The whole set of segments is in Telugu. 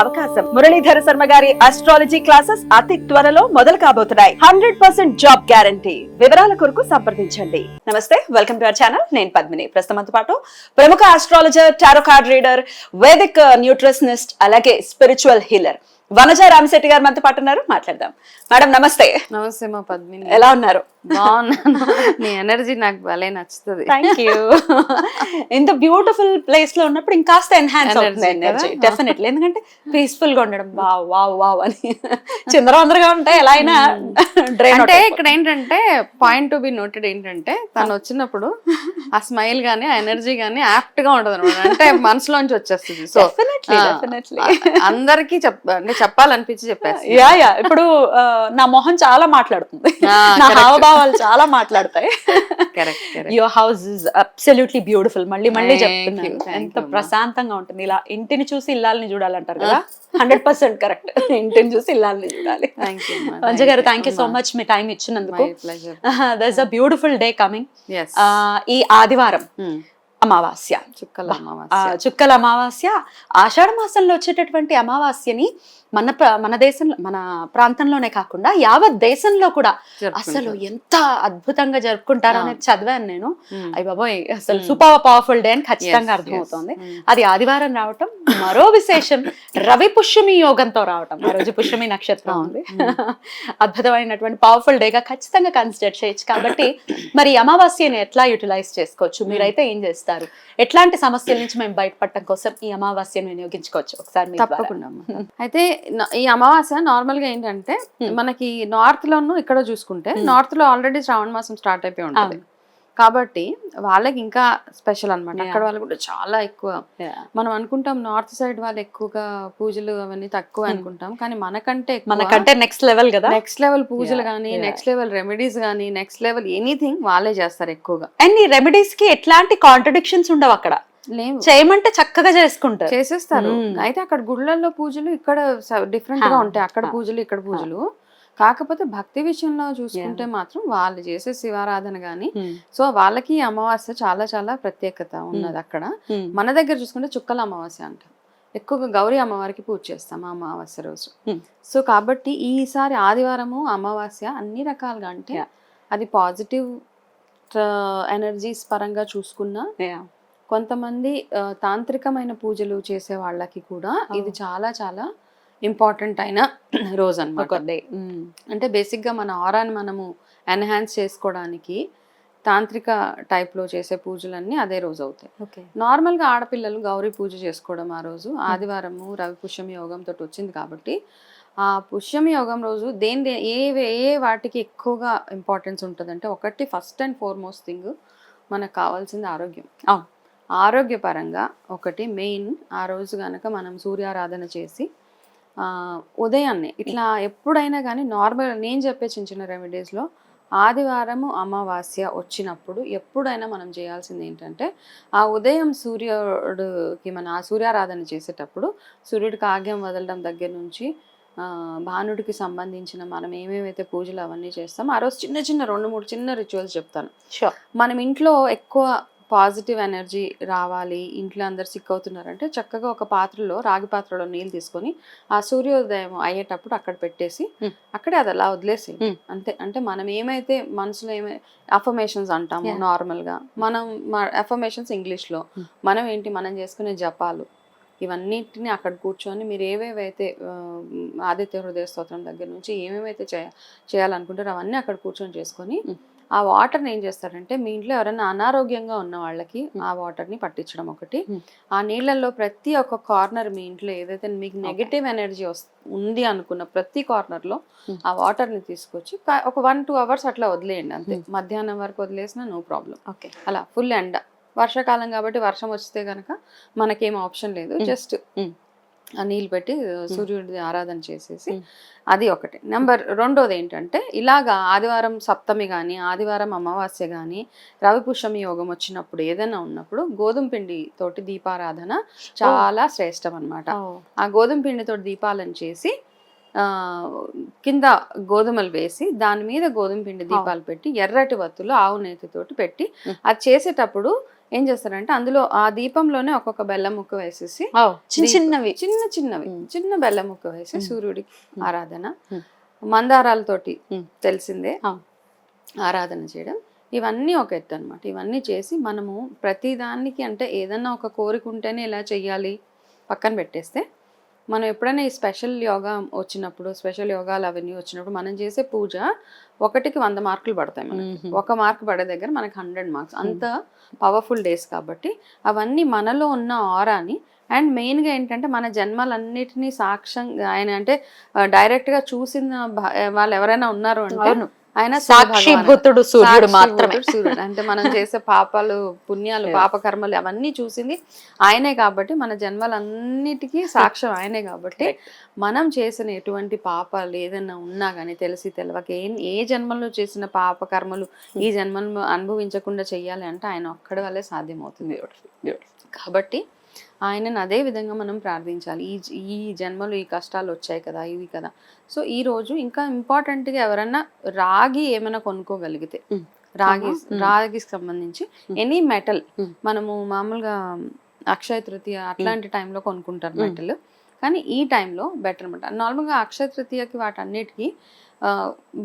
అవకాశం. మురళీధర శర్మ గారి అస్ట్రాలజీ క్లాసెస్ అతి త్వరలో మొదలు కాబోతున్నాయి. హండ్రెడ్ పర్సెంట్ జాబ్ గ్యారంటీ వివరాల కొరకు సంప్రదించండి. నమస్తే వెల్కమ్ టు అవర్ ఛానల్ నేను పద్మిని. ప్రస్తుతంతో పాటు ప్రముఖ astrologer tarot card reader Vedic nutritionist అలాగే స్పిరిచువల్ హీలర్ వనజ రామశెట్టి గారు మనతో పాటు ఉన్నారు. మాట్లాడదాం. మేడం నమస్తే. నమస్తే మా పద్మిని. ఎలా ఉన్నారు? బాగున్నాను. నీ ఎనర్జీ నాకు భలే నచ్చుతుంది. థ్యాంక్ యూ ఇంత బ్యూటిఫుల్ ప్లేస్లో ఉన్నప్పుడు ఇంకాస్త ఎన్హాన్స్ అవుతుంది ఎనర్జీ? డెఫినెట్లీ ఎందుకంటే పీస్ఫుల్గా ఉండడం. వావ్ వావ్ వావ్ అని. చిందరవందరగా ఉంటే ఎలా అయినా డ్రైన్ అంటే ఇక్కడ ఏంటంటే పాయింట్ టు బి నోటెడ్ ఏంటంటే తను వచ్చినప్పుడు ఆ స్మైల్ గానీ ఆ ఎనర్జీ గానీ యాప్ట్గా అనమాట అంటే మనసులోంచి వచ్చేస్తుంది. సో అందరికి చెప్ అంటే చెప్పాలనిపించి చెప్పేసి యా యా ఇప్పుడు నా మొహం చాలా మాట్లాడుతుంది. నా correct. హావభావాలు చాలా మాట్లాడతాయి. Your house is absolutely beautiful మళ్ళీ మళ్ళీ చెప్తున్నాను. ఎంత. ప్రశాంతంగా ఉంటుంది. ఇలా ఇంటిని చూసి ఇల్లాలని చూడాలంటారు కదా? హండ్రెడ్ పర్సెంట్ కరెక్ట్ ఇంటిని చూసి ఇల్లాలని చూడాలి. వంజ గారు థ్యాంక్ యూ సో మచ్ మీ టైం ఇచ్చినందుకు. There's a beautiful day coming ఈ ఆదివారం అమావాస్య. చుక్కల అమావాస్య. చుక్కల అమావాస్య. ఆషాఢ మాసంలో వచ్చేటటువంటి అమావాస్యని మన ప్ర- మన దేశంలో మన ప్రాంతంలోనే కాకుండా యావత్ దేశంలో కూడా అసలు. ఎంత అద్భుతంగా జరుపుకుంటారో అనేది చదివాను నేను. అయ్య బాబోయ్ అసలు. సూపర్ పవర్ఫుల్ డే అని ఖచ్చితంగా అర్థమవుతోంది. అది ఆదివారం రావటం మరో విశేషం రవి పుష్యమి యోగంతో రావటం. ఆ రోజు పుష్యమి నక్షత్రం ఉంది. అద్భుతమైనటువంటి పవర్ఫుల్ డేగా ఖచ్చితంగా కన్సిడర్ చేయొచ్చు. కాబట్టి మరి అమావాస్యని ఎట్లా యూటిలైజ్ చేసుకోవచ్చు? మీరైతే ఏం చేస్తారు? ఎట్లాంటి సమస్యల నుంచి మేము బయటపడటం కోసం ఈ అమావాస్యను వినియోగించుకోవచ్చు? ఒకసారి. తప్పకుండా. అయితే ఈ అమావాస్య నార్మల్గా ఏంటంటే. మనకి నార్త్ లోను ఇక్కడ చూసుకుంటే. నార్త్లో ఆల్రెడీ శ్రావణ మాసం స్టార్ట్ అయిపోయి ఉంటుంది. కాబట్టి వాళ్ళకి ఇంకా స్పెషల్ Yeah. అక్కడ వాళ్ళు కూడా చాలా ఎక్కువ. మనం అనుకుంటాం నార్త్ సైడ్ వాళ్ళు ఎక్కువగా పూజలు అవన్నీ తక్కువ. అనుకుంటాం కానీ మనకంటే మనకంటే నెక్స్ట్ లెవెల్ కదా నెక్స్ట్ లెవెల్ పూజలు కానీ. నెక్స్ట్ లెవెల్ రెమెడీస్ కానీ నెక్స్ట్ లెవెల్ ఎనీథింగ్ వాళ్ళే చేస్తారు ఎక్కువగా అండ్ ఈ రెమెడీస్కి ఎట్లాంటి కాంట్రడిక్షన్స్ ఉండవు అక్కడ చేయమంటే చక్కగా చేసుకుంటారు. చేసేస్తారు. అయితే అక్కడ గుళ్ళల్లో పూజలు ఇక్కడ డిఫరెంట్గా ఉంటాయి. అక్కడ. పూజలు ఇక్కడ పూజలు. కాకపోతే భక్తి విషయంలో చూసుకుంటే మాత్రం వాళ్ళు చేసే శివారాధన గాని సో వాళ్ళకి అమావాస్య చాలా చాలా ప్రత్యేకత ఉన్నది అక్కడ. మన దగ్గర చూసుకుంటే చుక్కల అమావాస్య అంటాం. ఎక్కువగా గౌరీ అమ్మవారికి పూజ చేస్తాం ఆ అమావాస్య రోజు. సో కాబట్టి ఈసారి ఆదివారము అమావాస్య అన్ని రకాలుగా అంటే. అది పాజిటివ్ ఎనర్జీస్ పరంగా చూసుకున్నా కొంతమంది తాంత్రికమైన పూజలు చేసే వాళ్ళకి కూడా ఇది. చాలా చాలా ఇంపార్టెంట్ అయిన రోజు అన్నమాట ఒక డే. అంటే బేసిక్గా మన ఆరాని మనము ఎన్హాన్స్ చేసుకోవడానికి తాంత్రిక టైప్లో చేసే పూజలన్నీ అదే రోజు అవుతాయి. ఓకే. నార్మల్గా ఆడపిల్లలు గౌరీ పూజ చేసుకోవడం ఆ రోజు. ఆదివారము రవి పుష్యమి యోగంతో వచ్చింది కాబట్టి ఆ పుష్యమి యోగం రోజు దేని దే- ఏ ఏ వాటికి ఎక్కువగా ఇంపార్టెన్స్ ఉంటుందంటే ఒకటి ఫస్ట్ అండ్ ఫార్మోస్ట్ థింగ్ మనకు కావాల్సింది ఆరోగ్యం. అవును. ఆరోగ్యపరంగా ఒకటి మెయిన్ ఆ రోజు కనుక మనం సూర్యారాధన చేసి ఉదయాన్నే ఇట్లా ఎప్పుడైనా కానీ నార్మల్ నేను చెప్పే చిన్న చిన్న రెమెడీస్లో ఆదివారము అమావాస్య వచ్చినప్పుడు ఎప్పుడైనా మనం చేయాల్సింది ఏంటంటే ఆ ఉదయం సూర్యుడికి మన ఆ సూర్యారాధన చేసేటప్పుడు సూర్యుడికి ఆగ్యం వదలడం దగ్గర నుంచి భానుడికి సంబంధించిన మనం ఏమేమైతే పూజలు అవన్నీ చేస్తామో ఆ రోజు చిన్న చిన్న రెండు మూడు చిన్న రిచువల్స్ చెప్తాను. మనం ఇంట్లో ఎక్కువ పాజిటివ్ ఎనర్జీ రావాలి ఇంట్లో అందరు సిక్ అవుతున్నారంటే చక్కగా ఒక పాత్రలో రాగి పాత్రలో నీళ్ళు తీసుకొని ఆ సూర్యోదయం అయ్యేటప్పుడు అక్కడ పెట్టేసి. అక్కడే అది అలా వదిలేసి. అంతే అంటే మనం ఏమైతే మనసులో ఏమై అఫర్మేషన్స్ అంటాము Yeah. నార్మల్గా మనం అఫర్మేషన్స్ ఇంగ్లీష్లో Hmm. మనం ఏంటి మనం చేసుకునే జపాలు ఇవన్నిటిని అక్కడ కూర్చొని మీరు ఏవేవైతే ఆదిత్య హృదయ స్తోత్రం దగ్గర నుంచి ఏమేమైతే చేయ చేయాలనుకుంటారో అవన్నీ అక్కడ కూర్చొని చేసుకొని. ఆ వాటర్ని ఏం చేస్తారంటే మీ ఇంట్లో ఎవరైనా అనారోగ్యంగా ఉన్న వాళ్ళకి ఆ వాటర్ని పట్టించడం ఒకటి. ఆ నీళ్ళల్లో ప్రతి ఒక్క కార్నర్ మీ ఇంట్లో ఏదైతే మీకు నెగటివ్ ఎనర్జీ ఉంది అనుకున్న ప్రతి కార్నర్లో. ఆ వాటర్ని తీసుకొచ్చి ఒక వన్ టూ అవర్స్ అట్లా వదిలేయండి అంతే. మధ్యాహ్నం వరకు వదిలేసినా నో ప్రాబ్లం ఓకే. అలా ఫుల్ ఎండ. వర్షాకాలం కాబట్టి వర్షం వస్తే కనుక మనకేం ఆప్షన్ లేదు. జస్ట్ నీళ్ళు పెట్టి సూర్యుడి ఆరాధన చేసేసి. అది ఒకటి. నెంబర్ రెండోది ఏంటంటే ఇలాగా ఆదివారం సప్తమి కానీ ఆదివారం అమావాస్య కానీ రవి పుష్యమి యోగం వచ్చినప్పుడు ఏదైనా ఉన్నప్పుడు గోధుమ పిండి తోటి దీపారాధన చాలా శ్రేష్టం అన్నమాట ఆ గోధుమ పిండితో దీపాలను చేసి ఆ, కింద గోధుమలు వేసి దాని మీద గోధుమ పిండి దీపాలు పెట్టి ఎర్రటి వత్తులు ఆవు నేతితోటి పెట్టి. అది చేసేటప్పుడు ఏం చేస్తారంటే అందులో ఆ దీపంలోనే ఒక్కొక్క బెల్లం ముక్క వేసేసి చిన్న చిన్నవి చిన్న చిన్నవి. చిన్న బెల్లం ముక్క వేసి. సూర్యుడికి. ఆరాధన. మందారాలతోటి. తెలిసిందే. ఆరాధన చేయడం ఇవన్నీ ఒక ఎత్తు అనమాట ఇవన్నీ చేసి మనము ప్రతి దానికి అంటే ఏదన్నా ఒక కోరిక ఉంటేనే ఇలా చెయ్యాలి పక్కన పెట్టేస్తే మనం ఎప్పుడైనా ఈ స్పెషల్ యోగా వచ్చినప్పుడు స్పెషల్ యోగాలు అవన్నీ వచ్చినప్పుడు మనం చేసే పూజ ఒకటికి వంద మార్కులు పడతాయి మనకి. ఒక మార్క్ పడే దగ్గర మనకి హండ్రెడ్ మార్క్స్. అంత పవర్ఫుల్ డేస్ కాబట్టి అవన్నీ మనలో ఉన్న ఆరాని అండ్ మెయిన్గా ఏంటంటే మన జన్మలన్నిటినీ సాక్ష్యం ఆయన అంటే ఆ, direct గా చూసిన వాళ్ళు ఎవరైనా ఉన్నారు అంటే ఆయన సాక్షి శివభగవానుడు. భూతుడు సూర్యుడు మాత్రమే సూర్యుడు. అంటే మనం చేసే పాపాలు పుణ్యాలు. పాపకర్మలు అవన్నీ చూసింది ఆయనే కాబట్టి మన జన్మలన్నిటికీ సాక్ష్యం ఆయనే కాబట్టి మనం చేసిన ఎటువంటి పాపాలు ఏదైనా ఉన్నా కానీ తెలిసి తెలవక ఏ ఏ జన్మలో చేసిన పాప కర్మలు ఈ జన్మను అనుభవించకుండా చెయ్యాలి అంటే ఆయన ఒక్కడి వల్లే సాధ్యమవుతుంది కాబట్టి ఆయనను అదే విధంగా మనం ప్రార్థించాలి ఈ ఈ జన్మలో ఈ కష్టాలు వచ్చాయి కదా ఇవి కదా సో ఈ రోజు ఇంకా ఇంపార్టెంట్గా ఎవరన్నా రాగి ఏమైనా కొనుక్కోగలిగితే. రాగి. రాగికి సంబంధించి. Any metal. మనము మామూలుగా అక్షయ తృతీయ అట్లాంటి టైంలో కొనుక్కుంటారు. మెటల్ కానీ ఈ టైంలో బెటర్ అనమాట నార్మల్గా అక్షయ తృతీయకి వాటన్నిటికీ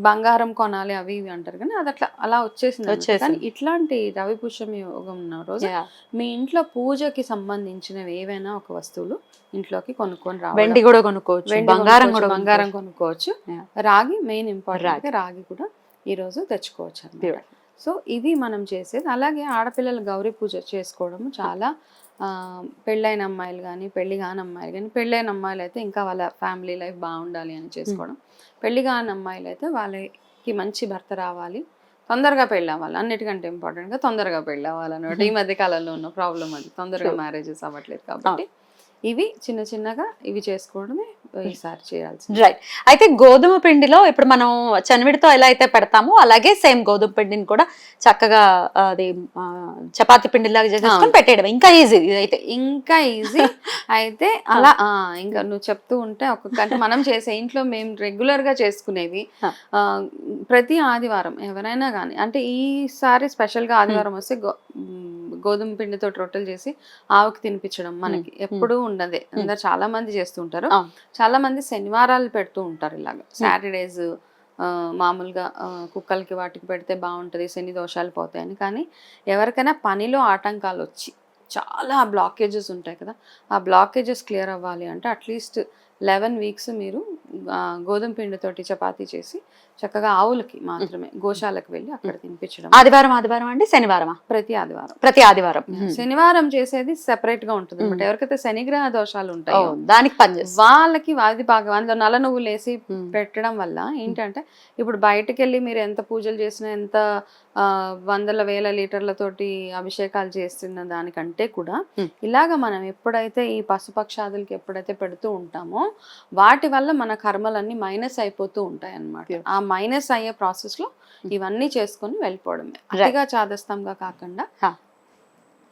బంగారం కొనాలి అవి ఇవి అంటారు కానీ అది అట్లా అలా వచ్చేసింది. కానీ ఇట్లాంటి రవి పుష్యం యోగం ఉన్న రోజు. మీ ఇంట్లో పూజకి సంబంధించినవి ఏవైనా ఒక వస్తువులు ఇంట్లోకి కొనుక్కొని రావడం వెండి కూడా కొనుక్కోవచ్చు బంగారం కూడా బంగారం కొనుక్కోవచ్చు. రాగి మెయిన్ ఇంపార్టెంట్ రాగి. రాగి కూడా ఈ రోజు తెచ్చుకోవచ్చు. సో ఇవి మనం చేసేది. అలాగే ఆడపిల్లలు గౌరీ పూజ చేసుకోవడం చాలా పెళ్ళైన అమ్మాయిలు కానీ పెళ్ళి కాని అమ్మాయిలు కానీ పెళ్ళైన అమ్మాయిలు అయితే ఇంకా వాళ్ళ ఫ్యామిలీ లైఫ్ బాగుండాలి అని చేసుకోవడం. పెళ్ళి కాని అమ్మాయిలు అయితే వాళ్ళకి మంచి భర్త రావాలి. తొందరగా పెళ్ళి అవ్వాలి అన్నిటికంటే ఇంపార్టెంట్గా తొందరగా పెళ్ళి అవ్వాలన్నమాట ఈ మధ్య కాలంలో ఉన్న ప్రాబ్లం అది. తొందరగా. మ్యారేజెస్ అవ్వట్లేదు కాబట్టి ఇవి చిన్న చిన్నగా ఇవి చేసుకోవడమే ఈసారి చేయాల్సింది. రైట్ అయితే గోధుమ పిండిలో ఇప్పుడు మనం చనివిడితో ఎలా అయితే పెడతామో అలాగే సేమ్ గోధుమ పిండిని కూడా చక్కగా అది చపాతీ పిండిలాగా చేసేసుకొని. పెట్టేయడం ఇంకా ఈజీ. ఇదైతే ఇంకా ఈజీ. అయితే అలా ఇంకా నువ్వు చెప్తూ ఉంటే ఒక్కొక్క అంటే మనం చేసే ఇంట్లో మేము రెగ్యులర్గా చేసుకునేవి ప్రతి ఆదివారం ఎవరైనా కానీ అంటే ఈసారి స్పెషల్గా ఆదివారం వస్తే గోధుమ పిండితో రొట్టెలు చేసి ఆవుకి తినిపించడం మనకి ఎప్పుడూ ఉండదే. అందరు చాలా మంది చేస్తుంటారు అవును. చాలా మంది శనివారాలు పెడుతూ ఉంటారు ఇలాగ. సాటర్డేస్ మామూలుగా కుక్కలకి వాటికి పెడితే బాగుంటుంది శని దోషాలు పోతాయని. కానీ ఎవరికైనా పనిలో ఆటంకాలు వచ్చి చాలా బ్లాకేజెస్ ఉంటాయి కదా. ఆ బ్లాకేజెస్ క్లియర్ అవ్వాలి అంటే అట్లీస్ట్ లెవెన్ వీక్స్ మీరు గోధుమ పిండితోటి చపాతీ చేసి చక్కగా ఆవులకి మాత్రమే గోశాలకు వెళ్ళి అక్కడ తినిపించడం. ఆదివారం ఆదివారం అండి శనివారమా? ప్రతి ఆదివారం. ప్రతి ఆదివారం. శనివారం చేసేది సెపరేట్గా ఉంటుంది. అనమాట. ఎవరికైతే శనిగ్రహ దోషాలు ఉంటాయో దానికి వాళ్ళకి అది బాగా అందులో నల్ల నువ్వులు వేసి. పెట్టడం వల్ల ఏంటంటే ఇప్పుడు బయటకు వెళ్ళి మీరు ఎంత పూజలు చేసినా ఎంత వందల వేల లీటర్లతోటి అభిషేకాలు చేస్తున్న దానికంటే కూడా. ఇలాగ మనం ఎప్పుడైతే ఈ పశుపక్షాదులకి ఎప్పుడైతే పెడుతూ ఉంటామో వాటి వల్ల మన కర్మలన్నీ మైనస్ అయిపోతూ ఉంటాయి అన్నమాట. ఆ మైనస్ అయ్యే ప్రాసెస్లో ఇవన్నీ చేసుకొని వెళ్ళిపోవడమే. అతిగా చాదస్తంగా కాకుండా.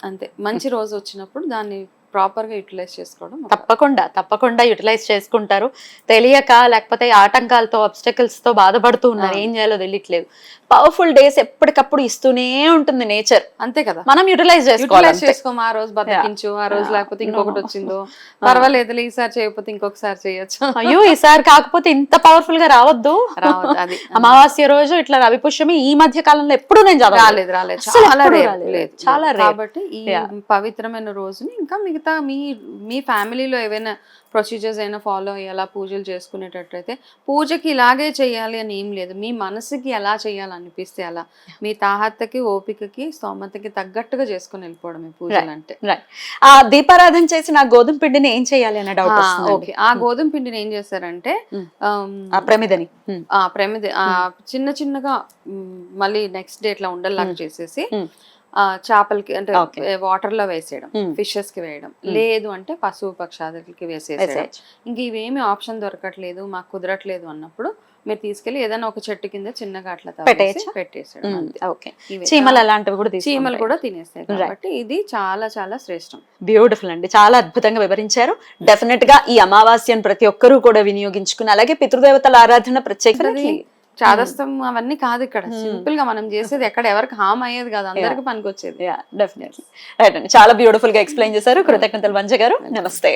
అంతే. మంచి రోజు వచ్చినప్పుడు దాన్ని ప్రాపర్గా యూటిలైజ్ చేసుకోవడం తప్పకుండా తప్పకుండా యూటిలైజ్ చేసుకుంటారు. తెలియక లేకపోతే ఆటంకాలతో obstacles తో బాధపడుతూ ఉన్నారు. ఏం చేయాలో తెలియట్లేదు. పవర్ఫుల్ డేస్ ఎప్పటికప్పుడు ఇస్తూనే ఉంటుంది నేచర్ అంతే కదా. మనం యూటిలైజ్ చేసుకోవాలి. చేసుకోమా ఆ రోజు బతికించు ఆ రోజు. లేకపోతే ఇంకొకటి. వచ్చిందో. పర్వాలేదు ఈసారి చేయకపోతే ఇంకొకసారి చేయొచ్చు. అయ్యో ఈసారి కాకపోతే ఇంత పవర్ఫుల్గా రావద్దు. అమావాస్య రోజు ఇట్లా రవిపుష్యమి ఈ మధ్య కాలంలో ఎప్పుడు నేను రాలేదు రాలేదు. చాలా చాలా. కాబట్టి ఈ. పవిత్రమైన రోజుని ఇంకా మిగతా మీ మీ ఫ్యామిలీలో ఏవైనా ప్రొసీజర్స్ అయినా ఫాలో అయ్యేలా పూజలు చేసుకునేటట్టయితే పూజకి ఇలాగే చేయాలి అని ఏం లేదు. మీ మనసుకి ఎలా చేయాలనిపిస్తే అలా. మీ తాహత్తకి ఓపికకి స్తోమతకి తగ్గట్టుగా చేసుకుని వెళ్ళిపోవడమే పూజలు అంటే ఆ దీపారాధన చేసి నా గోధుమ పిండిని ఏం చేయాలి అనే డౌట్ ఓకే. ఆ గోధుమ పిండిని ఏం చేస్తారంటే Hmm. ప్రమిదని. ఉమ్. ఆ ప్రమిద చిన్న చిన్నగా మళ్ళీ నెక్స్ట్ డే ఇట్లా ఉండల్లాగా చేసేసి Hmm. చేపలకి అంటే. వాటర్లో వేసేయడం. ఫిషెస్కి వేయడం లేదు అంటే పశువు పక్షాదులకి వేసేసేయడం. ఇంక ఇవేమి ఆప్షన్ దొరకట్లేదు మాకు కుదరట్లేదు అన్నప్పుడు మీరు తీసుకెళ్ళి ఏదైనా ఒక చెట్టు కింద చిన్నగా అట్లా అంతే. ఓకే. చీమలు అలాంటివి కూడా చీమలు. కూడా తినేస్తాయి కాబట్టి ఇది చాలా చాలా శ్రేష్టం బ్యూటిఫుల్ అండి చాలా అద్భుతంగా వివరించారు డెఫినెట్గా ఈ అమావాస్యను ప్రతి ఒక్కరూ కూడా వినియోగించుకుని అలాగే పితృదేవతల ఆరాధన ప్రత్యేక చాదస్తం అవన్నీ కాదు ఇక్కడ. సింపుల్గా మనం చేసేది ఎక్కడ ఎవరికి హామ్ అయ్యేది కాదు అందరికి పనికొచ్చేది. డెఫినెట్లీ రైట్ అండి. చాలా బ్యూటిఫుల్గా ఎక్స్ప్లెయిన్ చేశారు. కృతజ్ఞతలు వంజ గారు. నమస్తే.